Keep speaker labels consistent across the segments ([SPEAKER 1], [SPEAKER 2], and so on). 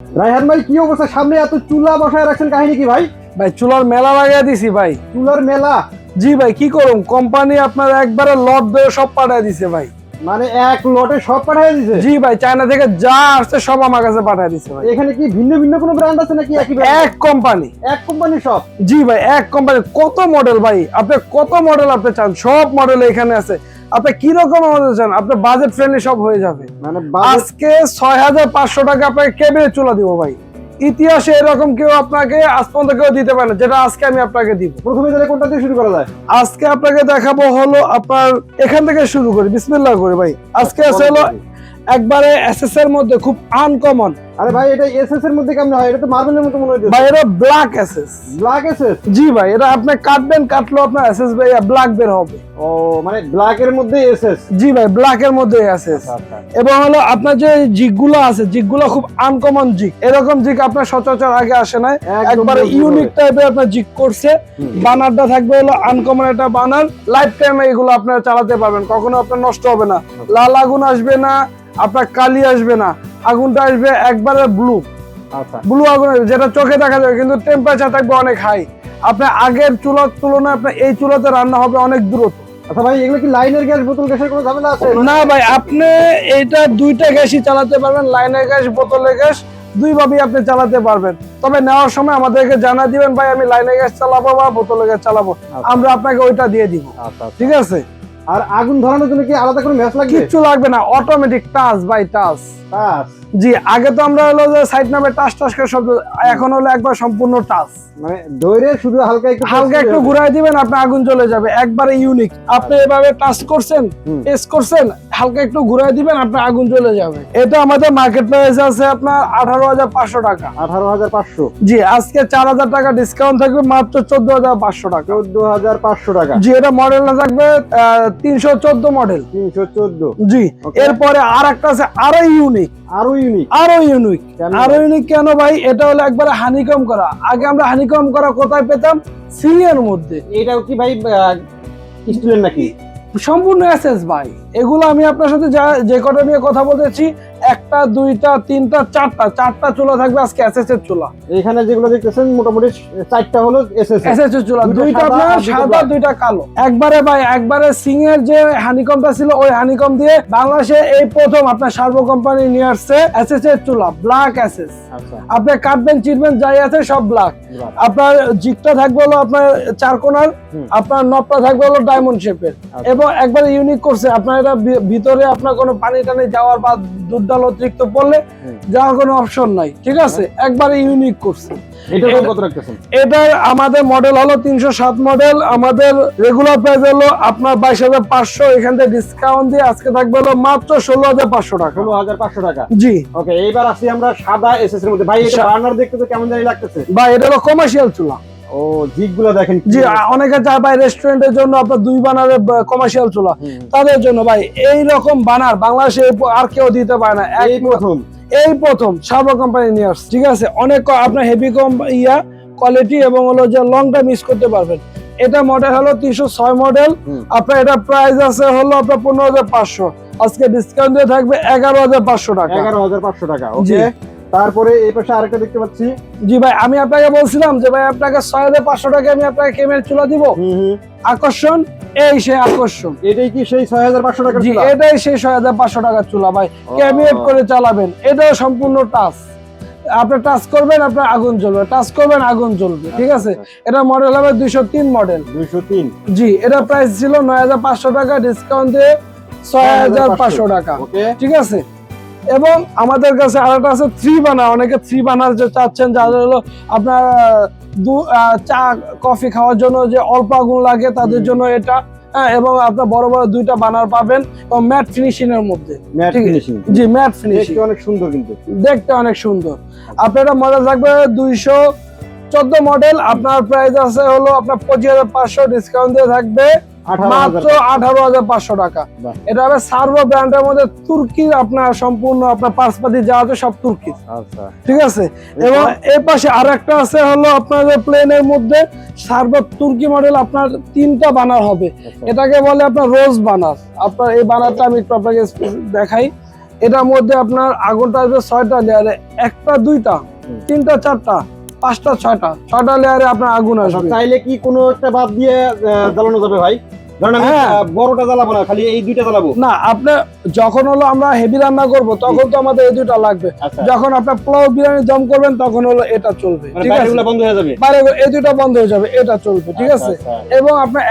[SPEAKER 1] রায়হান ভাই কি অবস্থা? সামনে এত চুলা বসায় রাখছেন কাহিনী কি ভাই?
[SPEAKER 2] ভাই চুলার মেলা লাগিয়ে দিছি ভাই।
[SPEAKER 1] চুলার মেলা?
[SPEAKER 2] জি ভাই কি করুম? কোম্পানি আপনার একবারে লট দিয়ে সব পাঠায় দিছে ভাই।
[SPEAKER 1] মানে এক লটে সব পাঠিয়ে দিছে?
[SPEAKER 2] জি ভাই চায়না থেকে যা আসছে সব আমার কাছে পাঠায় দিছে ভাই।
[SPEAKER 1] এখানে কি ভিন্ন ভিন্ন কোনো ব্র্যান্ড আছে নাকি একই brand?
[SPEAKER 2] এক কোম্পানি।
[SPEAKER 1] এক কোম্পানি সব?
[SPEAKER 2] জি ভাই এক কোম্পানি। কত মডেল ভাই? আপনি কত মডেল আপনি চান? সব মডেল এখানে আছে। আপনি কি রকম আমাদের চান? আপনি বাজেট ফ্রেন্ডলি সব হয়ে যাবে।
[SPEAKER 1] মানে
[SPEAKER 2] আজকে ছয় হাজার পাঁচশো টাকা আপনাকে কেবিনে চলে দিব ভাই। ইতিহাসে এরকম কেউ আপনাকে আজ পর্যন্ত কেউ দিতে পারে না যেটা আজকে আমি আপনাকে দিব।
[SPEAKER 1] প্রথমে তাহলে কোনটা দিয়ে শুরু করা যায়?
[SPEAKER 2] আজকে আপনাকে দেখাবো হলো আপনার এখান থেকে শুরু করি বিসমিল্লাহ করে ভাই। আজকে আছে হলো একবারে এসএস এর মধ্যে খুব আনকমন
[SPEAKER 1] আরে ভাই এটা এসএস এর মধ্যে কেমন হয়? এটা তো মার্বেলের মতো মনে হচ্ছে
[SPEAKER 2] ভাই এটা ব্ল্যাক এসএস
[SPEAKER 1] ব্ল্যাক এসএস
[SPEAKER 2] জি ভাই এটা আপনি কাটবেন কাটলো আপনার এসএস ভাই ব্ল্যাক বের হবে।
[SPEAKER 1] ও মানে ব্ল্যাক এর মধ্যে এসএস
[SPEAKER 2] জি ভাই ব্ল্যাক এর মধ্যে এসএস এবং হলো আপনার যে জিগগুলো আছে জিগগুলো খুব আনকমন জিগ এরকম জিগ আপনার সচরাচর আগে আসে না একবারে ইউনিক। টাইপের আপনার জিগ করছে। বানারটা থাকবে হলো আনকমন একটা বানার। লাইফ টাইম এগুলো আপনারা চালাতে পারবেন কখনো আপনার নষ্ট হবে না। লাল আগুন আসবে না আপনার কালি আসবে না আগুনটা আসবে একবারে ব্লু
[SPEAKER 1] আচ্ছা।
[SPEAKER 2] ব্লু আগুন যেটা চোখে দেখা যাবে কিন্তু টেম্পারেচার থাকবে অনেক হাই আপনার আগের চুলার তুলনায় আপনার এই চুলাতে রান্না হবে অনেক দূরত্ব
[SPEAKER 1] আচ্ছা ভাই এগুলো কি লাইনের গ্যাস বোতল গ্যাসের কোনো ঝামেলা আছে?
[SPEAKER 2] না ভাই আপনি এইটা দুইটা গ্যাসই চালাতে পারবেন লাইনের গ্যাস বোতলের গ্যাস দুই ভাবেই আপনি চালাতে পারবেন। তবে নেওয়ার সময় আমাদেরকে জানা দিবেন ভাই আমি লাইনের গ্যাস চালাবো বা বোতলের গ্যাস চালাবো। আমরা আপনাকে ওইটা দিয়ে দিব।
[SPEAKER 1] আচ্ছা আচ্ছা।
[SPEAKER 2] ঠিক আছে?
[SPEAKER 1] আর আগুন ধরানোর জন্য কি আলাদা কোনো ম্যাচ লাগবে?
[SPEAKER 2] কিচ্ছু লাগবে না automatic touch by touch.
[SPEAKER 1] Touch?
[SPEAKER 2] জি আগে তো আমরা হলো যে সাইড নামে টাচ টাচ করে শব্দ এখন হলো একবার সম্পূর্ণ টাচ।
[SPEAKER 1] মানে দৈরে শুধু হালকা একটু
[SPEAKER 2] হালকা একটু ঘুরাই দিবেন আপনার আগুন চলে যাবে। একবারে ইউনিক আপনি এভাবে টাচ করছেন। টেস্ট করছেন হালকা একটু ঘুরাই দিবেন আপনার আগুন চলে যাবে। এটা আমাদের মার্কেট প্রাইস আছে আপনার আঠারো হাজার পাঁচশো টাকা।
[SPEAKER 1] আঠারো হাজার পাঁচশো।
[SPEAKER 2] জি আজকে চার হাজার টাকা ডিসকাউন্ট থাকবে মাত্র চোদ্দ হাজার পাঁচশো টাকা।
[SPEAKER 1] চোদ্দ হাজার পাঁচশো টাকা।
[SPEAKER 2] জি এটা মডেলটা থাকবে তিনশো চোদ্দ মডেল
[SPEAKER 1] তিনশো চোদ্দ।
[SPEAKER 2] জি এরপরে আর একটা আছে আরও ইউনিক
[SPEAKER 1] আরও ইউনিক
[SPEAKER 2] আরও ইউনিক? আরও ইউনিক কেন ভাই? এটা হলো একবারে হানিকম করা। আগে আমরা হানিকম করা কোথায় পেতাম? সিলিয়ার মধ্যে।
[SPEAKER 1] এটাও কি ভাই স্টুডেন্ট নাকি?
[SPEAKER 2] সম্পূর্ণ অ্যাসেস বাই এগুলো আমি আপনার সাথে যা যে কটা নিয়ে কথা বলেছি একটা দুইটা তিনটা চারটা চারটা চুলা থাকবে আজকে এসএস এর চুলা।
[SPEAKER 1] এখানে যেগুলো দেখতেছেন মোটামুটি চারটা হলো এসএস
[SPEAKER 2] এসএস এর। চুলা
[SPEAKER 1] দুইটা
[SPEAKER 2] আপনার
[SPEAKER 1] দুইটা
[SPEAKER 2] সাদা দুইটা কালো। একবারে ভাই একবারে সিং এর যে হানিকমটা ছিল ওই হানিকম দিয়ে বাংলাদেশে এই প্রথম আপনার সার্বো কোম্পানি নিয়ে আসছে এসএস এর চুলা ব্ল্যাক এসএস
[SPEAKER 1] আচ্ছা।
[SPEAKER 2] আপনি কাটবেন চিরবেন যাই আছে সব ব্ল্যাক আপনার জিকটা থাকবে হলো আপনার চার
[SPEAKER 1] হুম।
[SPEAKER 2] আপনার নবটা থাকবে হলো ডায়মন্ড শেপের
[SPEAKER 1] আচ্ছা।
[SPEAKER 2] এবং একবার ইউনিক করছে আপনার এটা ভিতরে আপনার কোনো পানি টানি যাওয়ার বা দুধ ডাল অতিরিক্ত পড়লে। যাওয়ার কোনো অপশন নাই। ঠিক আছে? একবারে ইউনিক করছে। এটার আমাদের মডেল হলো তিনশো সাত মডেল আমাদের রেগুলার প্রাইস হলো আপনার বাইশ হাজার পাঁচশো এখান থেকে ডিসকাউন্ট দিয়ে আজকে থাকবে হলো মাত্র ষোলো হাজার পাঁচশো টাকা।
[SPEAKER 1] ষোলো হাজার পাঁচশো টাকা।
[SPEAKER 2] জি।
[SPEAKER 1] ওকে এইবার আসি আমরা সাদা এসএস এর মধ্যে। ভাই এটা বার্নার দেখতে তো কেমন জানি লাগতেছে।
[SPEAKER 2] বা এটা হলো কমার্শিয়াল চুলা।
[SPEAKER 1] ও দেখেন
[SPEAKER 2] জি অনেকে চায় ভাই রেস্টুরেন্টের জন্য আপনার দুই বানারের কমার্শিয়াল চুলা। তাদের জন্য ভাই এই রকম বানার বাংলাদেশে আর কেউ দিতে পারে না। এক
[SPEAKER 1] প্রথম।
[SPEAKER 2] এই প্রথম কোম্পানি নিয়ে আসছে। ঠিক আছে? অনেক আপনার হেভি কম ইয়া কোয়ালিটি এবং হলো যে লং টাইম ইউজ করতে পারবেন। এটা মডেল হলো তিনশো ছয় মডেল আপনার এটা প্রাইস আছে হলো আপনার পনেরো হাজার পাঁচশো। আজকে ডিসকাউন্ট দিয়ে থাকবে এগারো হাজার পাঁচশো টাকা।
[SPEAKER 1] এগারো হাজার পাঁচশো টাকা ওকে তারপরে এই পাশে আরেকটা দেখতে পাচ্ছি।
[SPEAKER 2] জি ভাই আমি আপনাকে বলছিলাম যে ভাই আপনাকে ছয় হাজার পাঁচশো টাকা আমি আপনাকে কেমের চুলা দিব। আকর্ষণ এই সে আকর্ষণ।
[SPEAKER 1] এটাই কি সেই ছয় হাজার পাঁচশো টাকা
[SPEAKER 2] জি এটাই সেই ছয় হাজার পাঁচশো টাকার চুলা ভাই ক্যাবিনেট করে চালাবেন। এটাও সম্পূর্ণ টাচ। আপনি টাচ করবেন আপনার আগুন জ্বলবে। টাচ করবেন আগুন জ্বলবে ঠিক আছে? এটা মডেল হবে দুইশো তিন মডেল
[SPEAKER 1] দুইশো তিন।
[SPEAKER 2] জি এটা প্রাইস ছিল নয় হাজার পাঁচশো টাকা ডিসকাউন্ট দিয়ে ছয় হাজার পাঁচশো। টাকা। ঠিক আছে? এবং আমাদের কাছে আরেকটা আছে থ্রি বানা অনেকে থ্রি বানার যে চাচ্ছেন যাদের হলো আপনার দু চা কফি খাওয়ার জন্য যে অল্প আগুন লাগে তাদের জন্য এটা হ্যাঁ, এবং আপনার বড় বড় দুইটা বানার পাবেন এবং ম্যাট ফিনিশিং এর মধ্যে।
[SPEAKER 1] ম্যাট ফিনিশিং
[SPEAKER 2] জি ম্যাট ফিনিশিং
[SPEAKER 1] অনেক সুন্দর কিন্তু।
[SPEAKER 2] দেখতে অনেক সুন্দর। আপনার মডেল থাকবে দুইশো চোদ্দ মডেল আপনার প্রাইস আছে হলো আপনার পঁচিশ হাজার পাঁচশো ডিসকাউন্ট দিয়ে থাকবে। মাত্র
[SPEAKER 1] হাজার
[SPEAKER 2] আঠারো হাজার পাঁচশো টাকা। এটা হবে সার্ভো ব্র্যান্ডের মধ্যে তুর্কির আপনার সম্পূর্ণ আপনার পার্সপাতি যা আছে সব তুর্কির
[SPEAKER 1] আচ্ছা।
[SPEAKER 2] ঠিক আছে? এবং এই পাশে আর একটা আছে হলো আপনাদের প্লেনের মধ্যে সার্ভো তুর্কি মডেল আপনার তিনটা বানার হবে।
[SPEAKER 1] আচ্ছা।
[SPEAKER 2] এটাকে বলে আপনার রোজ বানার। আপনার এই বানারটা আমি একটু আপনাকে দেখাই। এটার মধ্যে আপনার আগুনটা আসবে ছয়টা লেয়ারে একটা দুইটা তিনটা চারটা। পাঁচটা ছয়টা। ছয়টা লেয়ারে আপনার আগুন
[SPEAKER 1] আচ্ছা,
[SPEAKER 2] আসবে
[SPEAKER 1] চাইলে কি কোনো একটা বাদ দিয়ে জ্বালানো যাবে ভাই?
[SPEAKER 2] হ্যাঁ।
[SPEAKER 1] বড়টা জ্বালাবো না খালি এই দুইটা জ্বালাবো?
[SPEAKER 2] না আপনি যখন হলো আমরা হেভি রান্না করব তখন তো আমাদের এই দুইটা লাগবে।
[SPEAKER 1] আচ্ছা।
[SPEAKER 2] যখন আপনার পোলাও বিরিয়ানি দম করবেন তখন হলো এটা চলবে
[SPEAKER 1] মানে
[SPEAKER 2] ঠিক আছে?
[SPEAKER 1] বাইরেগুলো বন্ধ হয়ে যাবে?
[SPEAKER 2] বাইরে এই দুইটা বন্ধ হয়ে যাবে এটা চলবে ঠিক
[SPEAKER 1] আচ্ছা,
[SPEAKER 2] আছে?
[SPEAKER 1] আচ্ছা।
[SPEAKER 2] এবং আপনার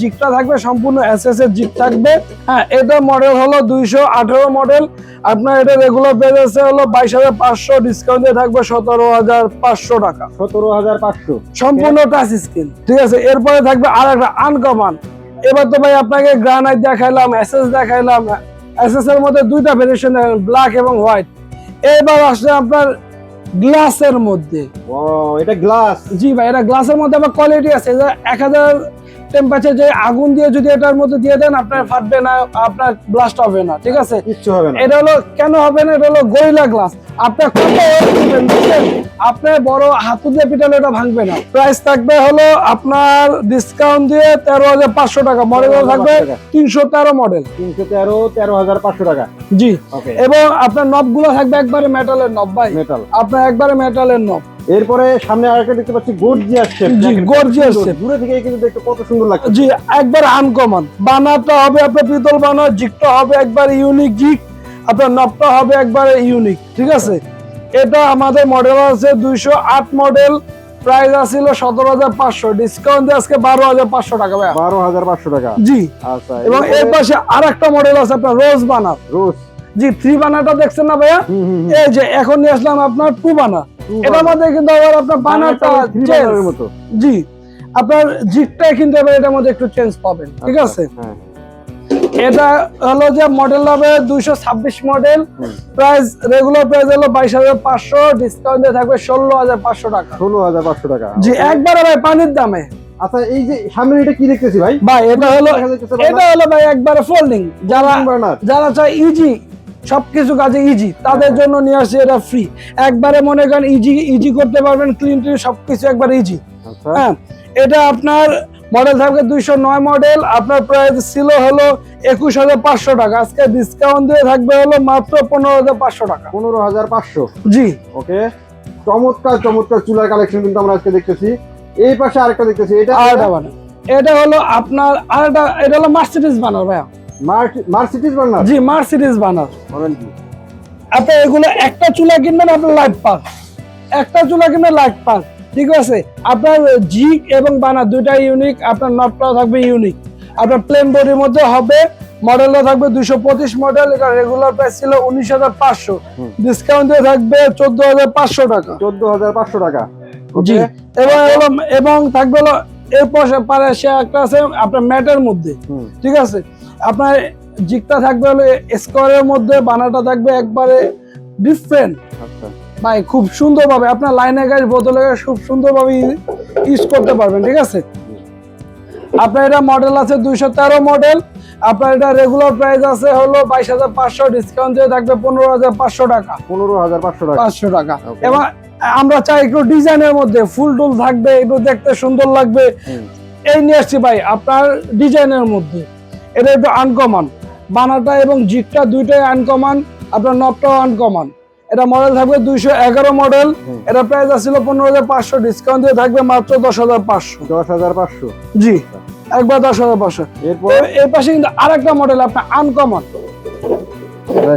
[SPEAKER 2] যে থাকবে সম্পূর্ণ এসএস এর জিগ থাকবে। হ্যাঁ এটা মডেল হলো দুইশো আঠারো মডেল আপনার এটা রেগুলার প্রাইস আছে হলো বাইশ হাজার পাঁচশো ডিসকাউন্ট দিয়ে থাকবে সতেরো হাজার পাঁচশো টাকা।
[SPEAKER 1] সতেরো হাজার পাঁচশো।
[SPEAKER 2] সম্পূর্ণ টাচ স্ক্রিন ঠিক আছে? এরপরে থাকবে আর একটা আনকমন এবার তো ভাই আপনাকে গ্রানাইট দেখাইলাম এসএস দেখাইলাম এসএস এর মধ্যে দুইটা ভেরিয়েশন ব্ল্যাক এবং হোয়াইট এবার আসলে আপনার গ্লাসের মধ্যে।
[SPEAKER 1] ও এটা গ্লাস
[SPEAKER 2] জি ভাই এটা গ্লাসের মধ্যে আবার কোয়ালিটি আছে। এক হাজার টেম্পারেচার যে আগুন দিয়ে যদি এটার মধ্যে দিয়ে দেন আপনার ফাটবে না আপনার ব্লাস্ট হবে না ঠিক আছে?
[SPEAKER 1] কিচ্ছু হবে না।
[SPEAKER 2] এটা হলো কেন হবে না? এটা হলো গরিলা গ্লাস আপনার কত? আপনার বড় হাতু দিয়ে পিটালে এটা ভাঙবে না। প্রাইস থাকবে হলো আপনার ডিসকাউন্ট দিয়ে তেরো হাজার পাঁচশো টাকা। মডেল থাকবে তিনশো তেরো মডেল
[SPEAKER 1] তিনশো তেরো তেরো হাজার পাঁচশো টাকা।
[SPEAKER 2] জি। এবং আপনার নবগুলো থাকবে একবারে মেটালের নব ভাই।
[SPEAKER 1] মেটাল
[SPEAKER 2] আপনার একবারে মেটালের নব
[SPEAKER 1] এরপরে সামনে আরেকটা দেখতে পাচ্ছি গর্জিয়াস শেপ
[SPEAKER 2] জি, gorgeous shape।
[SPEAKER 1] দূরে থেকে কিন্তু দেখতে কত সুন্দর লাগছে।
[SPEAKER 2] জি একবার আনকমন বানাটা হবে আপনার পিতল বানা জিকটা হবে একবার ইউনিক জিক আপনার নবটা হবে একবার ইউনিক ঠিক আছে? এটা আমাদের মডেল আছে দুইশো আট মডেল প্রাইস আছিল সতেরো হাজার পাঁচশো। ডিসকাউন্ট দিয়ে আজকে বারো হাজার পাঁচশো টাকা ভাইয়া।
[SPEAKER 1] বারো হাজার পাঁচশো টাকা।
[SPEAKER 2] জি।
[SPEAKER 1] আচ্ছা
[SPEAKER 2] এবং এর পাশে আর একটা মডেল আছে আপনার রোজ বানার
[SPEAKER 1] রোজ
[SPEAKER 2] জি থ্রি বানাটা দেখছেন না ভাইয়া? এই যে এখন নিয়ে আসলাম আপনার টু বানা এটার মধ্যে কিন্তু আবার আপনার বানাটা জি আপনার জিকটাই কিন্তু এবার এটার মধ্যে একটু চেঞ্জ পাবেন ঠিক
[SPEAKER 1] আচ্ছা,
[SPEAKER 2] আছে?
[SPEAKER 1] হ্যাঁ।
[SPEAKER 2] এটা হলো যে মডেল হবে দুইশো ছাব্বিশ মডেল। প্রাইস রেগুলার প্রাইস হলো বাইশ হাজার পাঁচশো ডিসকাউন্ট থাকবে ষোলো হাজার পাঁচশো টাকা।
[SPEAKER 1] ষোলো হাজার পাঁচশো টাকা
[SPEAKER 2] জি একবারে ভাই পানির দামে।
[SPEAKER 1] আচ্ছা এই যে সামনে এটা কি দেখতেছি ভাই?
[SPEAKER 2] ভাই এটা হলো এটা হলো ভাই একবারে ফোল্ডিং যারা যারা চায় ইজি সবকিছু কাজে ইজি তাদের জন্য নিয়ে আসছে এটা ফ্রি একবারে মনে করেন ইজি ইজি করতে পারবেন ক্লিন ক্লিন সবকিছু একবার ইজি
[SPEAKER 1] আচ্ছা।
[SPEAKER 2] হ্যাঁ এটা আপনার মডেল থাকবে দুইশো নয় মডেল। আপনার প্রাইস ছিল হলো একুশ হাজার পাঁচশো টাকা। আজকে ডিসকাউন্ট দিয়ে থাকবে হলো মাত্র পনেরো হাজার পাঁচশো টাকা।
[SPEAKER 1] পনেরো হাজার পাঁচশো?
[SPEAKER 2] জি।
[SPEAKER 1] ওকে। চমৎকার চমৎকার চুলার কালেকশন কিন্তু আমরা আজকে দেখতেছি। এই পাশে আরেকটা দেখতেছি এটা
[SPEAKER 2] আরেকটা বানার এটা হলো আপনার আরেকটা এটা হলো মার্সিডিজ বানার ভাইয়া।
[SPEAKER 1] মার্সিডিজ বার্নার
[SPEAKER 2] জি মার্সিডিজ বানার
[SPEAKER 1] বলেন কি
[SPEAKER 2] আপনি এগুলো একটা চুলা কিনবেন আপনার লাইট পাস একটা চুলা কিনবেন লাইট পাক ঠিক আছে? আপনার জিগ এবং বানার দুইটা ইউনিক আপনার নটটাও থাকবে ইউনিক আপনার প্লেন বডির মধ্যে হবে মডেলটা থাকবে দুইশো পঁচিশ মডেল এটা রেগুলার প্রাইস ছিল উনিশ হাজার পাঁচশো। ডিসকাউন্ট দিয়ে থাকবে চোদ্দ হাজার পাঁচশো টাকা।
[SPEAKER 1] চোদ্দ হাজার পাঁচশো টাকা।
[SPEAKER 2] জি। এবং এবং থাকবে হলো এর পাশে পারে সে একটা আছে আপনার ম্যাটের মধ্যে। ঠিক আছে? আপনার জিকটা থাকবে হলো স্কোয়ারের মধ্যে বানাটা থাকবে একবারে ডিফারেন্ট
[SPEAKER 1] আচ্ছা।
[SPEAKER 2] ভাই খুব সুন্দরভাবে আপনার লাইনে গাছ বোতলে গাছ খুব সুন্দরভাবে ইউজ করতে পারবেন ঠিক আছে? আপনার এটা মডেল আছে দুইশো তেরো মডেল আপনার এটা রেগুলার প্রাইস আছে হলো বাইশ হাজার পাঁচশো ডিসকাউন্ট দিয়ে থাকবে পনেরো হাজার পাঁচশো টাকা।
[SPEAKER 1] পনেরো হাজার পাঁচশো টাকা।
[SPEAKER 2] পাঁচশো টাকা। এবার আমরা চাই একটু ডিজাইনের মধ্যে ফুল টুল থাকবে একটু দেখতে সুন্দর লাগবে। এই নিয়ে আসছি ভাই আপনার ডিজাইনের মধ্যে। এটা একটু আনকমান বানাটা এবং জিগটা দুইটাই আনকমান আপনার নবটাও আনকমন এটা মডেল থাকবে দুইশো এগারো মডেল এটা প্রাইস আসছিল পনেরো হাজার পাঁচশো ডিসকাউন্ট দিয়ে থাকবে মাত্র দশ হাজার পাঁচশো।
[SPEAKER 1] দশ হাজার পাঁচশো।
[SPEAKER 2] জি একবার দশ হাজার পাঁচশো।
[SPEAKER 1] এরপর?
[SPEAKER 2] এর পাশে কিন্তু আরেকটা মডেল আপনার আনকমন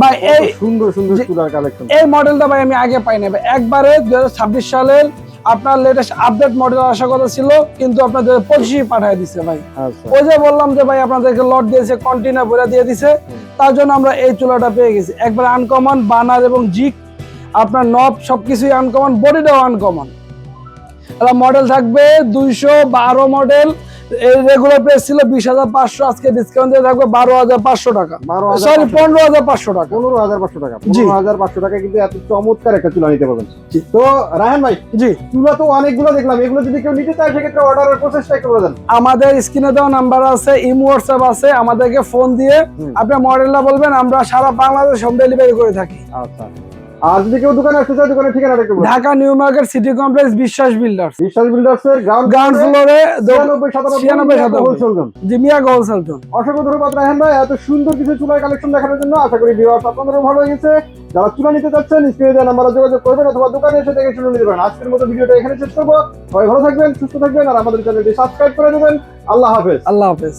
[SPEAKER 2] ভাই, এই-
[SPEAKER 1] সুন্দর সুন্দর চুলার কালেকশন
[SPEAKER 2] এই মডেলটা ভাই আমি আগে পাই না ভাই। একবারে দুই সালের আপনার লেটেস্ট আপডেট মডেল আসার কথা ছিল কিন্তু আপনার দুই পঁচিশে পাঠিয়ে দিছে ভাই।
[SPEAKER 1] আচ্ছা।
[SPEAKER 2] ওই যে বললাম যে ভাই আপনাদেরকে লট দিয়েছে কন্টেনার ভরে দিয়ে দিছে। তার জন্য আমরা এই চুলাটা পেয়ে গেছি। একবার আনকমন বানার এবং জিক আপনার নব সবকিছুই আনকমন বডিটাও আনকমন এটা মডেল থাকবে দুইশো বারো মডেল এই রেগুলার প্রাইস ছিল বিশ হাজার পাঁচশো আজকে ডিসকাউন্ট দিয়ে থাকবে বারো হাজার পাঁচশো টাকা। সরি পনেরো হাজার পাঁচশো টাকা।
[SPEAKER 1] পনেরো হাজার পাঁচশো টাকা। পনেরো হাজার পাঁচশো টাকা কিন্তু এত চমৎকার একটা চুলা নিতে পারবেন। তো রায়হান ভাই
[SPEAKER 2] জি।
[SPEAKER 1] চুলা তো অনেকগুলো দেখলাম। এগুলো যদি কেউ নিতে চায় সেক্ষেত্রে অর্ডারের প্রসেসটা একটু বলে দেন।
[SPEAKER 2] আমাদের স্ক্রিনে দেওয়া নাম্বার আছে ইম হোয়াটসঅ্যাপ আছে আমাদেরকে ফোন দিয়ে। আপনি মডেলটা বলবেন আমরা সারা বাংলাদেশ হোম ডেলিভারি করে থাকি।
[SPEAKER 1] আচ্ছা। আর যদি কেউ দোকানে আসতে চায় দোকানের ঠিকানাটা একটু
[SPEAKER 2] Dhaka new market city complex Biswas builders.
[SPEAKER 1] Biswas builders এর গ্রাউন্ড
[SPEAKER 2] গ্রাউন্ড ফ্লোরে
[SPEAKER 1] ছিয়ানব্বই সাতানব্বই
[SPEAKER 2] ছিয়ানব্বই সাতানব্বই।
[SPEAKER 1] Wholesale zone.
[SPEAKER 2] জি মিয়া হোলসেল জোন
[SPEAKER 1] অসংখ্য ধন্যবাদ রায়হান ভাই। এত সুন্দর কিছু চুলার কালেকশন দেখানোর জন্য আশা করি ভিউয়ার্স আপনাদেরও ভালো লেগেছে। যারা চুলা নিতে চাচ্ছেন স্ক্রিনে দেওয়া নাম্বারে যোগাযোগ করবেন অথবা দোকানে এসে দেখে শুনে নিতে পারেন। আজকের মতো ভিডিওটা এখানে শেষ করব। সবাই ভালো থাকবেন সুস্থ থাকবেন আর আমাদের চ্যানেলটি সাবস্ক্রাইব করে দেবেন। আল্লাহ হাফেজ।
[SPEAKER 2] আল্লাহ হাফেজ।